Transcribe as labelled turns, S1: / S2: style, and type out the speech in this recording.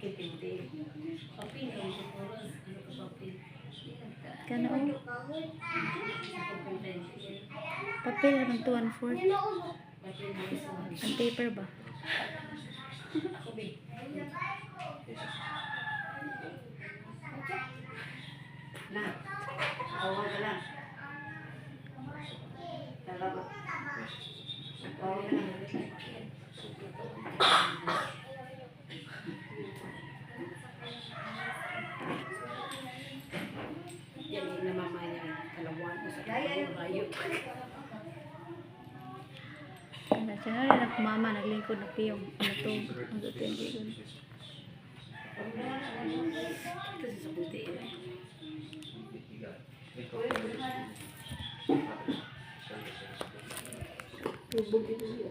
S1: Depende. Shopping daw siguro. Ano ko shopping? Kanoon? Papel naman to 1-4. Ang paper ba?
S2: Ako ba? Na. Awan lang. Talaga. Awan.
S1: Ano siya na rin mama, naglingkod na piyong. Ano to? Ano to yung gilon?
S2: Sa buti eh. Bubog ito siya.